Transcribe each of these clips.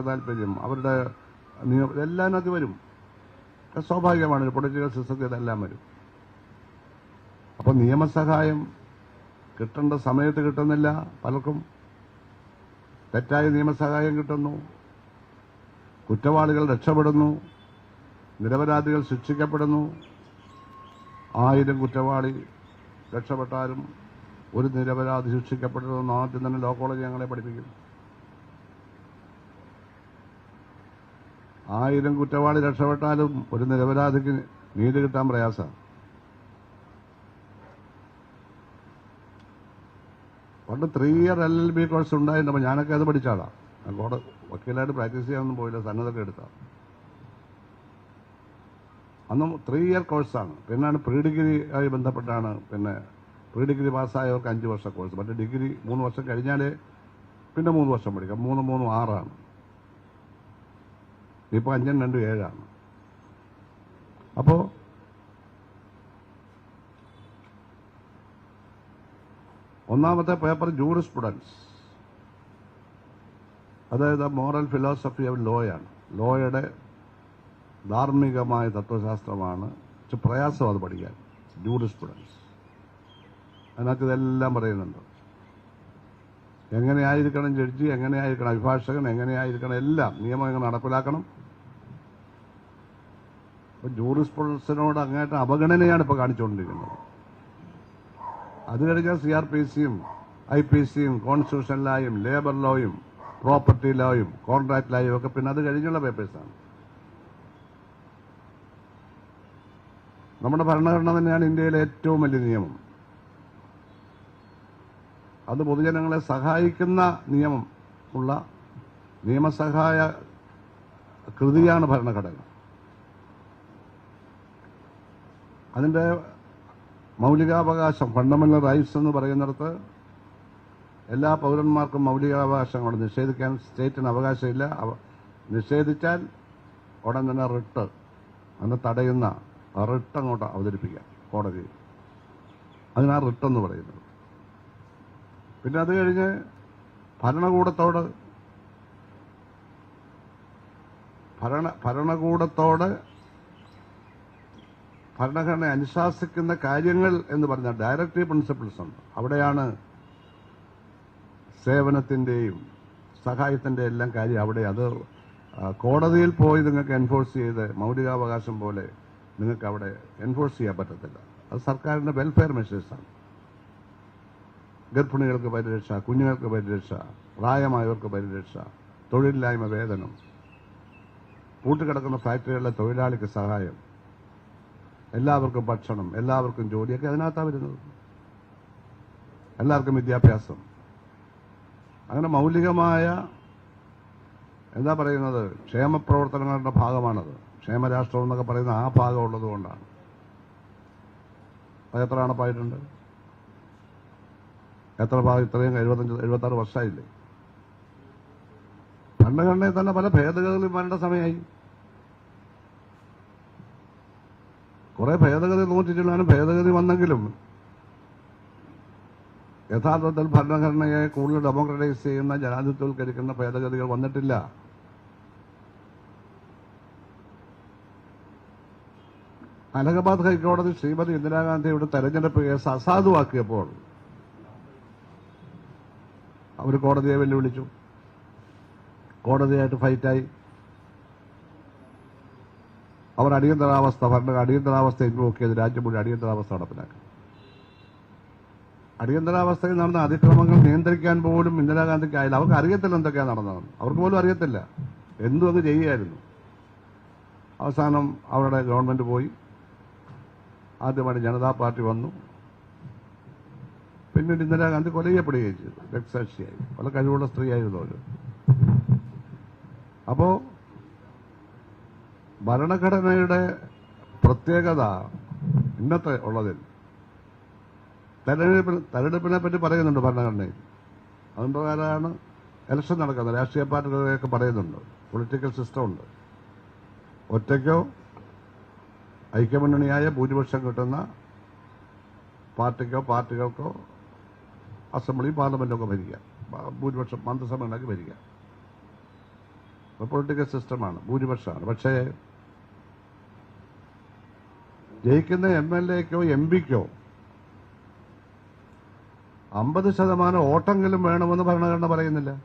താല്പര്യം. അവരുടെ നിയമം എല്ലാം അത് വരും. സ്വാഭാവികമാണ്. പൊളിറ്റിക്കൽ സിസ്റ്റത്തിൽ ഇതെല്ലാം വരും. അപ്പോൾ നിയമസഹായം കിട്ടേണ്ട സമയത്ത് കിട്ടുന്നില്ല പലർക്കും. തെറ്റായ നിയമസഹായം കിട്ടുന്നു. കുറ്റവാളികൾ രക്ഷപ്പെടുന്നു. നിരപരാധികൾ ശിക്ഷിക്കപ്പെടുന്നു. ആയിരം കുറ്റവാളി രക്ഷപ്പെട്ടാലും ഒരു നിരപരാധി ശിക്ഷിക്കപ്പെടുന്നു ആദ്യം തന്നെ ലോ കോളേജ് ഞങ്ങളെ പഠിപ്പിക്കും ആയിരം കുറ്റവാളി രക്ഷപ്പെട്ടാലും ഒരു നിരപരാധിക്ക് നീതി കിട്ടാൻ പ്രയാസമാണ് പണ്ട് three year L L B course ഉണ്ടായിരുന്നപ്പോൾ ഞാനൊക്കെ അത് പഠിച്ചാളാണ് ഞാൻ വക്കീലായിട്ട് പ്രാക്ടീസ് ചെയ്യാനൊന്നും പോയില്ല സന്നദ്ധൊക്കെ എടുത്ത. അന്നും ത്രീ ഇയർ കോഴ്സാണ് പിന്നാണ് പ്രീ ഡിഗ്രി ആയി ബന്ധപ്പെട്ടാണ് പിന്നെ പ്രീ ഡിഗ്രി പാസ്സായവർക്ക് അഞ്ച് വർഷ കോഴ്സ് മറ്റേ ഡിഗ്രി മൂന്ന് വർഷം കഴിഞ്ഞാലേ പിന്നെ മൂന്ന് വർഷം പഠിക്കാം. മൂന്ന് മൂന്നും ആറാണ്. ഇപ്പോൾ അഞ്ചും രണ്ടും ഏഴാണ്. അപ്പോൾ ഒന്നാമത്തെ പേപ്പർ ജൂറിസ്പ്രുഡൻസ്. അതായത് മോറൽ ഫിലോസഫി ഓഫ് ലോയാണ്. ലോയുടെ ധാർമ്മികമായ തത്വശാസ്ത്രമാണ്. പ്രയാസം അത് പഠിക്കാൻ. ജൂറിസ്പ്രുഡൻസ്. അതിനകത്ത് ഇതെല്ലാം പറയുന്നുണ്ട്. എങ്ങനെയായിരിക്കണം ജഡ്ജി എങ്ങനെയായിരിക്കണം അഭിഭാഷകൻ എങ്ങനെയായിരിക്കണം എല്ലാം നിയമം എങ്ങനെ നടപ്പിലാക്കണം. അപ്പൊ ജൂറിസ്പ്രുഡൻസിനോട് അങ്ങേറ്റ അവഗണനയാണ് ഇപ്പോൾ കാണിച്ചുകൊണ്ടിരിക്കുന്നത്. അത് കഴിഞ്ഞാൽ സി ആർ പി സിയും ഐ പി സിയും കോൺസ്റ്റിറ്റ്യൂഷൻ ലോയും ലേബർ ലോയും പ്രോപ്പർട്ടി ലോയും കോൺട്രാക്ട് ലോയും ഒക്കെ പിന്നെ അത് കഴിഞ്ഞുള്ള പേപ്പേഴ്സാണ്. നമ്മുടെ ഭരണഘടന തന്നെയാണ് ഇന്ത്യയിലെ ഏറ്റവും വലിയ നിയമം. അത് പൊതുജനങ്ങളെ സഹായിക്കുന്ന നിയമം ഉള്ള നിയമസഹായ കൃതിയാണ് ഭരണഘടന. അതിന്റെ മൗലികാവകാശം ഫണ്ടമെന്റൽ റൈറ്റ്സ് എന്ന് പറയുന്നിടത്ത് എല്ലാ പൗരന്മാർക്കും മൗലികാവകാശങ്ങൾ നിഷേധിക്കാൻ സ്റ്റേറ്റിന് അവകാശമില്ല. അവ- നിഷേധിച്ചാൽ ഉടൻ തന്നെ റിട്ട് അന്ന് തടയുന്ന റിട്ട് അങ്ങോട്ട് അവതരിപ്പിക്കാം കോടതി അതിനാ റിട്ട് എന്ന് പറയുന്നത്. പിന്നെ അത് കഴിഞ്ഞ് ഭരണകൂടത്തോട് ഭരണ ഭരണകൂടത്തോട് ഭരണഘടന അനുശാസിക്കുന്ന കാര്യങ്ങൾ എന്ന് പറഞ്ഞാൽ ഡയറക്റ്റീവ് പ്രിൻസിപ്പിൾസ് ഉണ്ട് അവിടെയാണ് സേവനത്തിന്റെയും സഹായത്തിന്റെ എല്ലാം കാര്യം അവിടെ. അത് കോടതിയിൽ പോയി നിങ്ങൾക്ക് എൻഫോഴ്സ് ചെയ്ത് മൗലികാവകാശം പോലെ നിങ്ങൾക്ക് അവിടെ എൻഫോഴ്സ് ചെയ്യാൻ പറ്റത്തില്ല. അത് സർക്കാരിന്റെ വെൽഫെയർ മെഷേഴ്സാണ് ഗർഭിണികൾക്ക് പരിരക്ഷ കുഞ്ഞുങ്ങൾക്ക് പരിരക്ഷ പ്രായമായവർക്ക് പരിരക്ഷ തൊഴിലില്ലായ്മ വേതനം പൂട്ടുകിടക്കുന്ന ഫാക്ടറികളിലെ തൊഴിലാളിക്ക് സഹായം എല്ലാവർക്കും ഭക്ഷണം എല്ലാവർക്കും ജോലിയൊക്കെ അതിനകത്താണ് വരുന്നത്. എല്ലാവർക്കും വിദ്യാഭ്യാസം. അങ്ങനെ മൗലികമായ എന്താ പറയുന്നത് ക്ഷേമ പ്രവർത്തനങ്ങളുടെ ഭാഗമാണത്. ക്ഷേമരാഷ്ട്രം എന്നൊക്കെ പറയുന്ന ആ ഭാഗം ഉള്ളത് കൊണ്ടാണ്. അത് എത്ര അണപ്പായിട്ടുണ്ട് എത്ര ഭാഗം ഇത്രയും എഴുപത്തഞ്ച് എഴുപത്താറ് വർഷമായില്ലേ? ഭരണഘടനയിൽ തന്നെ പല ഭേദഗതികളും വരേണ്ട സമയമായി. കുറെ ഭേദഗതി നോക്കിച്ചിട്ടാണ് ഭേദഗതി വന്നെങ്കിലും യഥാർത്ഥത്തിൽ ഭരണഘടനയെ കൂടുതൽ ഡെമോക്രറ്റൈസ് ചെയ്യുന്ന ജനാധിപത്യവൽക്കരിക്കുന്ന ഭേദഗതികൾ വന്നിട്ടില്ല. അലഹബാദ് ഹൈക്കോടതി ശ്രീമതി ഇന്ദിരാഗാന്ധിയുടെ തെരഞ്ഞെടുപ്പ് കേസ് അസാധുവാക്കിയപ്പോൾ അവർ കോടതിയെ വെല്ലുവിളിച്ചു. കോടതിയായിട്ട് ഫൈറ്റായി. അവർ അടിയന്തരാവസ്ഥ ഭരണ അടിയന്തരാവസ്ഥ ഇൻവോക്ക് രാജ്യം മുഴുവൻ അടിയന്തരാവസ്ഥ നടപ്പിലാക്കി. അടിയന്തരാവസ്ഥയിൽ നടന്ന അതിക്രമങ്ങൾ നിയന്ത്രിക്കാൻ പോലും ഇന്ദിരാഗാന്ധിക്ക് ആയില്ല. അവർക്ക് അറിയത്തില്ല എന്തൊക്കെയാണ് നടന്നതെന്ന്. അവർക്ക് പോലും അറിയത്തില്ല. എന്തും അങ്ങ് ചെയ്യുമായിരുന്നു അവസാനം അവരുടെ ഗവൺമെന്റ് പോയി. ആദ്യമായിട്ട് ജനതാ പാർട്ടി വന്നു. പിന്നീട് ഇന്ദിരാഗാന്ധി കൊല ചെയ്യപ്പെടുകയും ചെയ്തു. രക്തസാക്ഷിയായി. വളരെ കഴിവുള്ള സ്ത്രീയായിരുന്നു അവർ അപ്പോ ഭരണഘടനയുടെ പ്രത്യേകത ഇന്നത്തെ ഉള്ളതിൽ. തെരഞ്ഞെടുപ്പിന് തെരഞ്ഞെടുപ്പിനെ പറ്റി പറയുന്നുണ്ട് ഭരണഘടനയിൽ. അതിന്റെ പ്രകാരമാണ് ഇലക്ഷൻ നടക്കുന്നത്. രാഷ്ട്രീയ പാർട്ടികളൊക്കെ പറയുന്നുണ്ട്. പൊളിറ്റിക്കൽ സിസ്റ്റം ഉണ്ട്. ഒറ്റയ്ക്കോ ഐക്യമുന്നണിയായ ഭൂരിപക്ഷം കിട്ടുന്ന പാർട്ടിക്കോ പാർട്ടികൾക്കോ അസംബ്ലി പാർലമെന്റൊക്കെ ഭരിക്കാം ഭൂരിപക്ഷം മന്ത്രിസഭകളൊക്കെ ഭരിക്കാം പൊളിറ്റിക്കൽ സിസ്റ്റമാണ് ഭൂരിപക്ഷമാണ്. പക്ഷേ ജയിക്കുന്ന എം എൽ എക്കോ എം പിക്കോ? അമ്പത് ശതമാനം ഓട്ടെങ്കിലും വേണമെന്ന് ഭരണഘടന പറയുന്നില്ല.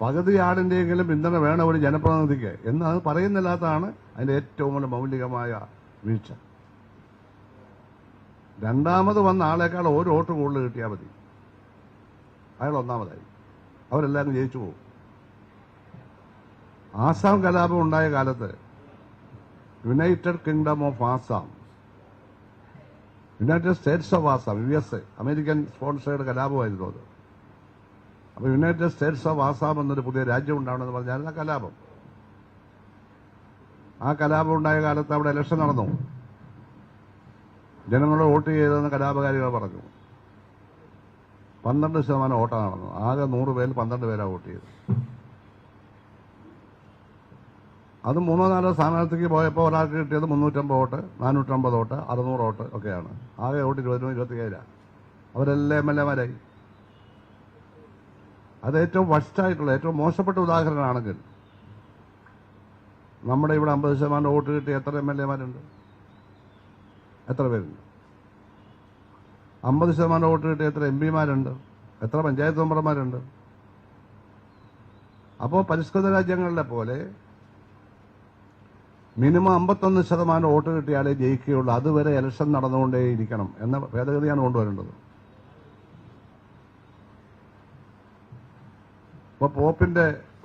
പകുതി ആടിന്റെയെങ്കിലും പിന്തുണ വേണം ഒരു ജനപ്രതിനിധിക്ക് എന്ന് അത് പറയുന്നില്ലാത്തതാണ് അതിന്റെ ഏറ്റവും വലിയ മൗലികമായ വീഴ്ച. രണ്ടാമത് വന്ന ആളേക്കാൾ ഒരു വോട്ട് കൂടുതൽ കിട്ടിയാൽ മതി. അയാൾ ഒന്നാമതായി. അവരെല്ലാവരും ജയിച്ചു പോകും. ആസാം കലാപം ഉണ്ടായ കാലത്ത് United Kingdom of Assam United States of Assam U S A American sponsored കലാപമായിരുന്നു അത്. അപ്പൊ യുണൈറ്റഡ് സ്റ്റേറ്റ്സ് ഓഫ് ആസാം എന്നൊരു പുതിയ രാജ്യം ഉണ്ടാവണമെന്ന് പറഞ്ഞാൽ ആ കലാപം. ആ കലാപം ഉണ്ടായ കാലത്ത് അവിടെ ഇലക്ഷൻ നടന്നു. ജനങ്ങൾ വോട്ട് ചെയ്തതെന്ന് കലാപകാരികൾ പറഞ്ഞു. പന്ത്രണ്ട് ശതമാനം വോട്ടാണ് നടന്നത്. ആകെ നൂറ് പേരിൽ പന്ത്രണ്ട് പേരാണ് വോട്ട് ചെയ്തത്. അത് മൂന്നോ നാലോ സ്ഥാനാർത്ഥിക്ക് പോയപ്പോൾ ഒരാൾക്ക് കിട്ടിയത് മുന്നൂറ്റമ്പത് വോട്ട് നാനൂറ്റമ്പത് വോട്ട് അറുന്നൂറ് വോട്ട് ഒക്കെയാണ്. ആകെ വോട്ട് ഇരുപതിനും ഇരുപത്തിയേഴാണ് അവരെല്ലാം എം എൽ എമാരായി. അത് ഏറ്റവും വഷ്ടായിട്ടുള്ള ഏറ്റവും മോശപ്പെട്ട ഉദാഹരണമാണെങ്കിൽ നമ്മുടെ ഇവിടെ അമ്പത് ശതമാനം വോട്ട് കിട്ടി എത്ര എം എൽ എമാരുണ്ട്? എത്ര പേരുണ്ട്? അമ്പത് ശതമാനം വോട്ട് കിട്ടി എത്ര എം പിമാരുണ്ട്? എത്ര പഞ്ചായത്ത് മെമ്പർമാരുണ്ട്? അപ്പോൾ പരിഷ്കൃത രാജ്യങ്ങളിലെ പോലെ മിനിമം അമ്പത്തൊന്ന് ശതമാനം വോട്ട് കിട്ടിയാലേ ജയിക്കുകയുള്ളൂ. അതുവരെ ഇലക്ഷൻ നടന്നുകൊണ്ടേയിരിക്കണം എന്ന ഭേദഗതിയാണ് കൊണ്ടുവരേണ്ടത്. ഇപ്പൊ പോപ്പിന്റെ